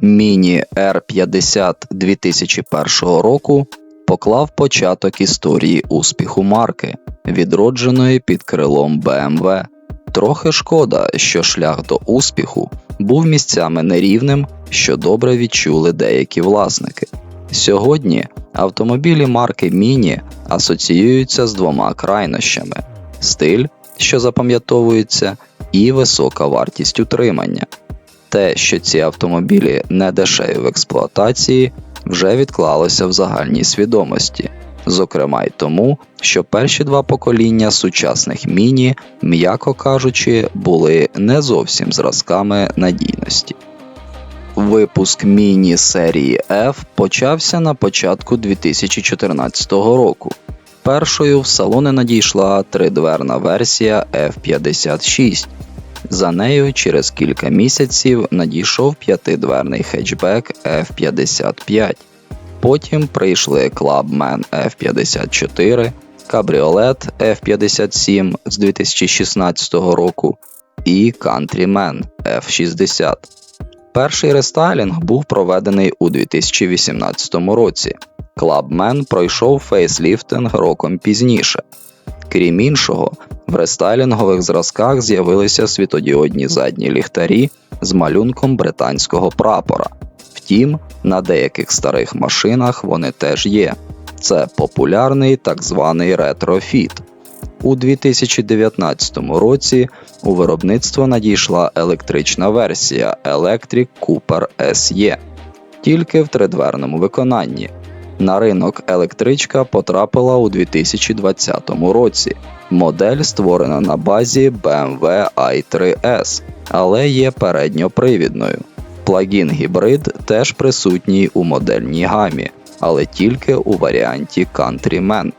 Міні R50 2001 року поклав початок історії успіху марки, відродженої під крилом BMW. Трохи шкода, що шлях до успіху був місцями нерівним, що добре відчули деякі власники. Сьогодні автомобілі марки Міні асоціюються з двома крайнощами: стиль, що запам'ятовується, і висока вартість утримання. Те, що ці автомобілі не дешеві в експлуатації, вже відклалося в загальній свідомості, зокрема й тому, що перші два покоління сучасних міні, м'яко кажучи, були не зовсім зразками надійності. Випуск міні серії F почався на початку 2014 року. Першою в салони надійшла тридверна версія F56. За нею через кілька місяців надійшов п'ятидверний хетчбек F55. Потім прийшли Clubman F54, кабріолет F57 з 2016 року і Countryman F60. Перший рестайлінг був проведений у 2018 році. Clubman пройшов фейсліфтинг роком пізніше. Крім іншого, в рестайлінгових зразках з'явилися світодіодні задні ліхтарі з малюнком британського прапора. Втім, на деяких старих машинах вони теж є. Це популярний так званий ретрофіт. У 2019 році у виробництво надійшла електрична версія Electric Cooper SE, тільки в тридверному виконанні. На ринок електричка потрапила у 2020 році. Модель створена на базі BMW i3S, але є передньопривідною. Плагін гібрид теж присутній у модельній гамі, але тільки у варіанті Countryman.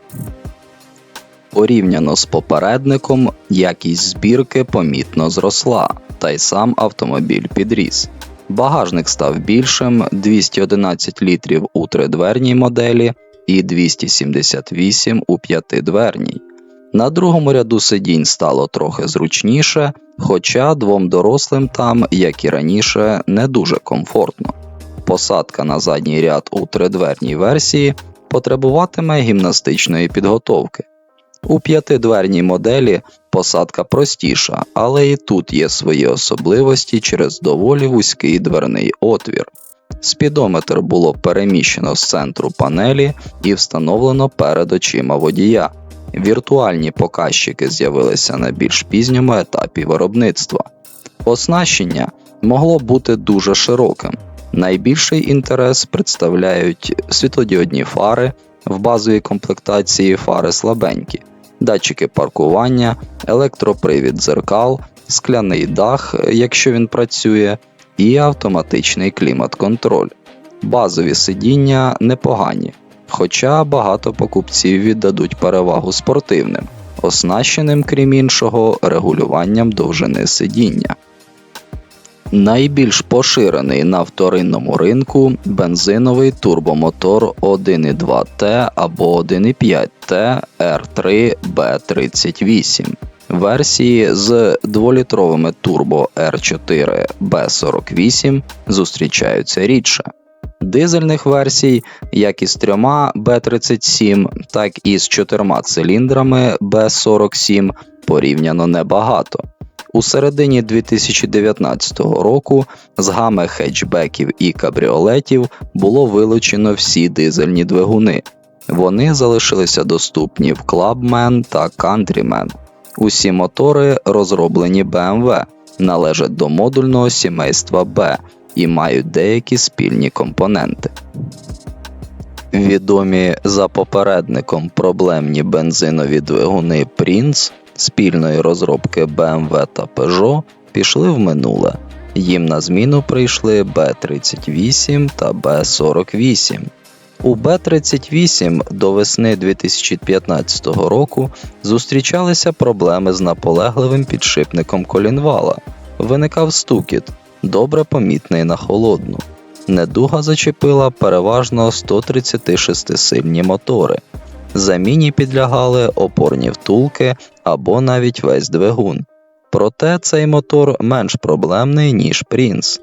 Порівняно з попередником, якість збірки помітно зросла, та й сам автомобіль підріс. Багажник став більшим 211 літрів у тридверній моделі і 278 у п'ятидверній. На другому ряду сидінь стало трохи зручніше, хоча двом дорослим там, як і раніше, не дуже комфортно. Посадка на задній ряд у тридверній версії потребуватиме гімнастичної підготовки. У п'ятидверній моделі посадка простіша, але і тут є свої особливості через доволі вузький дверний отвір. Спідометр було переміщено з центру панелі і встановлено перед очима водія. Віртуальні показчики з'явилися на більш пізньому етапі виробництва. Оснащення могло бути дуже широким. Найбільший інтерес представляють світлодіодні фари в базовій комплектації фари слабенькі, датчики паркування, електропривід дзеркал, скляний дах, якщо він працює, і автоматичний клімат-контроль. Базові сидіння непогані, хоча багато покупців віддадуть перевагу спортивним, оснащеним, крім іншого, регулюванням довжини сидіння. Найбільш поширений на вторинному ринку бензиновий турбомотор 1.2T або 1.5T R3 B38. Версії з 2-літровими турбо R4 B48 зустрічаються рідше. Дизельних версій, як із трьома B37, так і з чотирма циліндрами B47 порівняно небагато. У середині 2019 року з гами хетчбеків і кабріолетів було вилучено всі дизельні двигуни. Вони залишилися доступні в Clubman та Countryman. Усі мотори, розроблені BMW, належать до модульного сімейства B і мають деякі спільні компоненти. Відомі за попередником проблемні бензинові двигуни Prince спільної розробки BMW та Peugeot пішли в минуле. Їм на зміну прийшли B38 та B48. У Б-38 до весни 2015 року зустрічалися проблеми з наполегливим підшипником колінвала. Виникав стукіт, добре помітний на холодну. Недуга зачепила переважно 136-сильні мотори. Заміні підлягали опорні втулки або навіть весь двигун. Проте цей мотор менш проблемний, ніж Prince.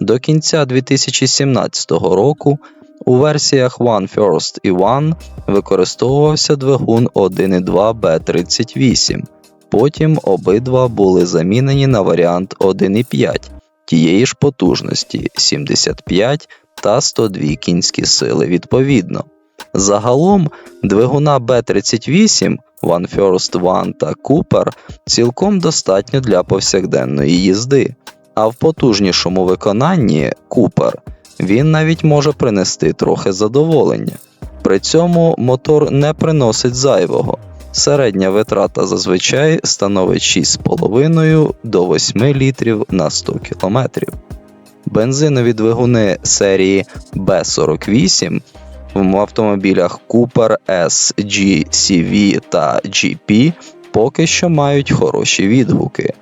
До кінця 2017 року у версіях One First і One використовувався двигун 1.2 B38. Потім обидва були замінені на варіант 1.5 тієї ж потужності 75 та 102 кінські сили відповідно. Загалом двигуна B38 One First One та Cooper цілком достатньо для повсякденної їзди, а в потужнішому виконанні Cooper він навіть може принести трохи задоволення. При цьому мотор не приносить зайвого. Середня витрата зазвичай становить 6,5 до 8 літрів на 100 км. Бензинові двигуни серії B48 в автомобілях Cooper S, G, CV та GP поки що мають хороші відгуки.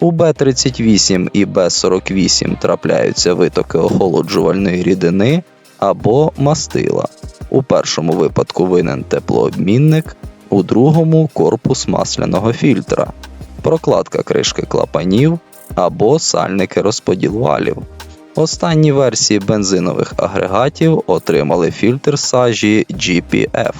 У B38 і B48 трапляються витоки охолоджувальної рідини або мастила. У першому випадку винен теплообмінник, у другому корпус масляного фільтра, прокладка кришки клапанів або сальники розподілвалів. Останні версії бензинових агрегатів отримали фільтр сажі GPF.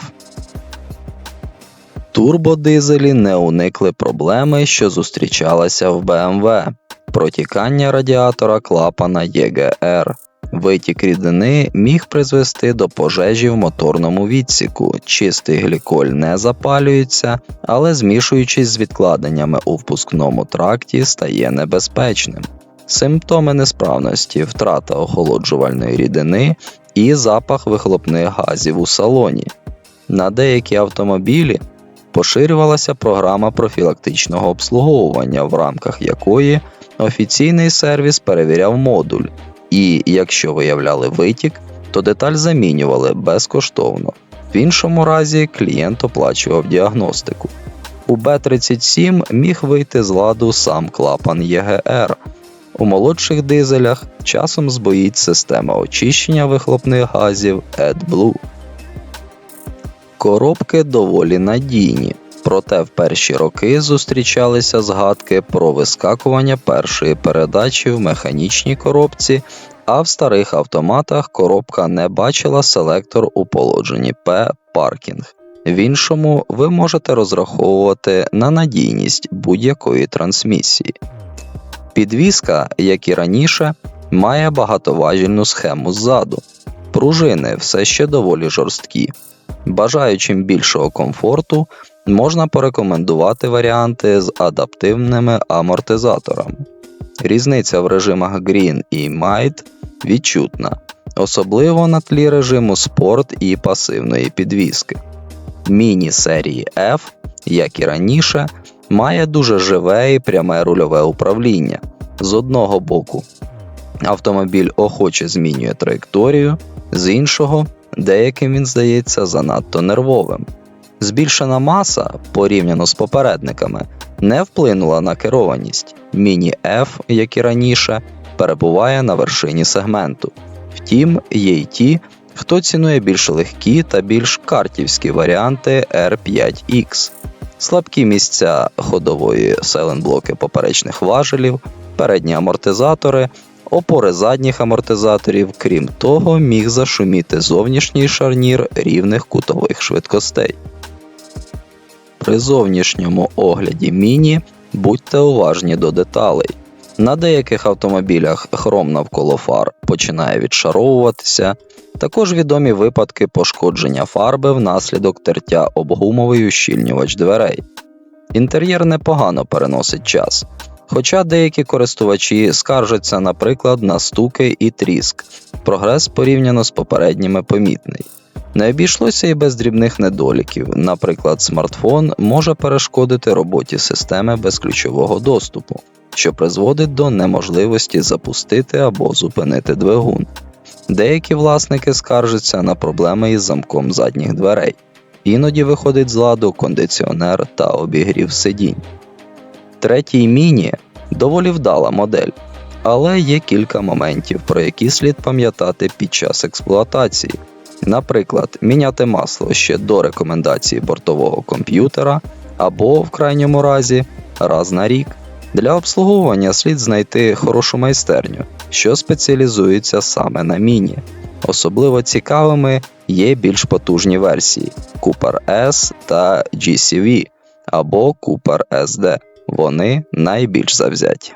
Турбодизелі не уникли проблеми, що зустрічалася в BMW – протікання радіатора клапана ЄГР. Витік рідини міг призвести до пожежі в моторному відсіку. Чистий гліколь не запалюється, але змішуючись з відкладеннями у впускному тракті, стає небезпечним. Симптоми несправності, втрата охолоджувальної рідини і запах вихлопних газів у салоні. На деякі автомобілі поширювалася програма профілактичного обслуговування, в рамках якої офіційний сервіс перевіряв модуль, і якщо виявляли витік, то деталь замінювали безкоштовно. В іншому разі клієнт оплачував діагностику. У Б37 міг вийти з ладу сам клапан ЄГР. У молодших дизелях часом збоїть система очищення вихлопних газів AdBlue. Коробки доволі надійні, проте в перші роки зустрічалися згадки про вискакування першої передачі в механічній коробці, а в старих автоматах коробка не бачила селектор у положенні P паркінг. В іншому ви можете розраховувати на надійність будь-якої трансмісії. Підвізка, як і раніше, має багатоважільну схему ззаду. Пружини все ще доволі жорсткі. Бажаючим більшого комфорту, можна порекомендувати варіанти з адаптивними амортизаторами. Різниця в режимах Green і Might відчутна, особливо на тлі режиму спорт і пасивної підвіски. Міні серії F, як і раніше, має дуже живе і пряме рульове управління. З одного боку, автомобіль охоче змінює траєкторію, з іншого, деяким він здається занадто нервовим. Збільшена маса, порівняно з попередниками, не вплинула на керованість. Міні F, як і раніше, перебуває на вершині сегменту. Втім, є й ті, хто цінує більш легкі та більш картівські варіанти R5X. Слабкі місця ходової селенблоки поперечних важелів, передні амортизатори, опори задніх амортизаторів, крім того, міг зашуміти зовнішній шарнір рівних кутових швидкостей. При зовнішньому огляді міні будьте уважні до деталей. На деяких автомобілях хром навколо фар починає відшаровуватися, також відомі випадки пошкодження фарби внаслідок тертя об гумовий ущільнювач дверей. Інтер'єр непогано переносить час, хоча деякі користувачі скаржаться, наприклад, на стуки і тріск, прогрес порівняно з попередніми помітний. Не обійшлося і без дрібних недоліків, наприклад, смартфон може перешкодити роботі системи безключового доступу, що призводить до неможливості запустити або зупинити двигун. Деякі власники скаржаться на проблеми із замком задніх дверей, іноді виходить з ладу кондиціонер та обігрів сидінь. Третій міні доволі вдала модель, але є кілька моментів, про які слід пам'ятати під час експлуатації. Наприклад, міняти масло ще до рекомендації бортового комп'ютера або, в крайньому разі, раз на рік. Для обслуговування слід знайти хорошу майстерню, що спеціалізується саме на міні. Особливо цікавими є більш потужні версії Cooper S та GCV або Cooper SD. Вони найбільш завзяті.